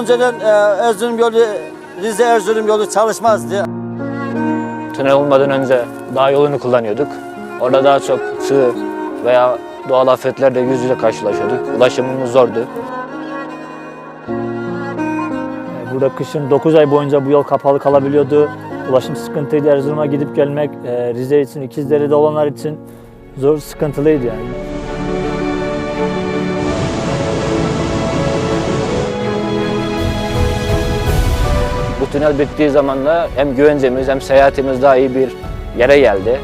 Önceden e, Erzurum yolu, Rize Erzurum yolu çalışmazdı. Tünel olmadan önce dağ yolunu kullanıyorduk. Orada daha çok sığ veya doğal afetlerle yüz yüze karşılaşıyorduk. Ulaşımımız zordu. Burada kışın 9 ay boyunca bu yol kapalı kalabiliyordu. Ulaşım sıkıntıydı. Erzurum'a gidip gelmek e, Rize için, İkizdere'de olanlar için zor, sıkıntılıydı yani. Tünel bittiği zaman da hem güvencemiz hem seyahatimiz daha iyi bir yere geldi.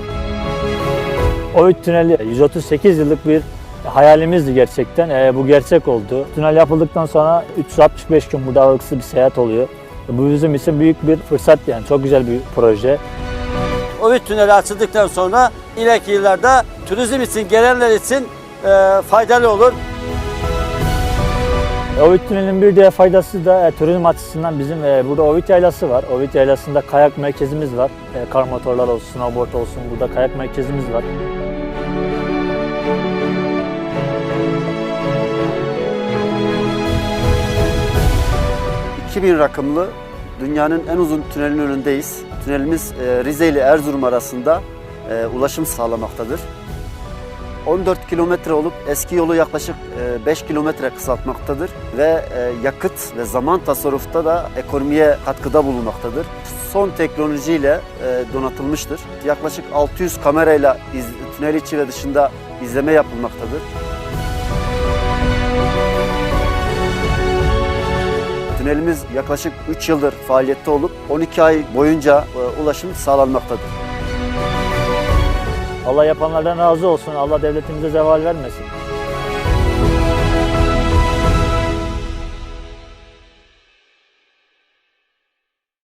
Oit Tüneli 138 yıllık bir hayalimizdi gerçekten. E, bu gerçek oldu. Tünel yapıldıktan sonra 365 gün burada aralıksız bir seyahat oluyor. Bu bizim için büyük bir fırsat yani. Çok güzel bir proje. Ovid Tüneli açıldıktan sonra ileriki yıllarda turizm için gelenler için e, faydalı olur. Ovid Tüneli'nin bir diğer faydası da e, turizm açısından bizim e, burada Ovid Yaylası var. Ovid Yaylası'nda kayak merkezimiz var. E, kar motorlar olsun, snowboard olsun burada kayak merkezimiz var. Ee, 2000 rakımlı dünyanın en uzun tünelinin önündeyiz. Tünelimiz e, Rize ile Erzurum arasında e, ulaşım sağlamaktadır. 14 kilometre olup eski yolu yaklaşık e, 5 kilometre kısaltmaktadır ve e, yakıt ve zaman tasarrufta da ekonomiye katkıda bulunmaktadır. Son teknolojiyle e, donatılmıştır. Yaklaşık 600 kamerayla tünel içi ve dışında izleme yapılmaktadır. Tünelimiz yaklaşık 3 yıldır faaliyette olup 12 ay boyunca e, ulaşım sağlanmaktadır. Allah yapanlardan razı olsun. Allah devletimize zeval vermesin.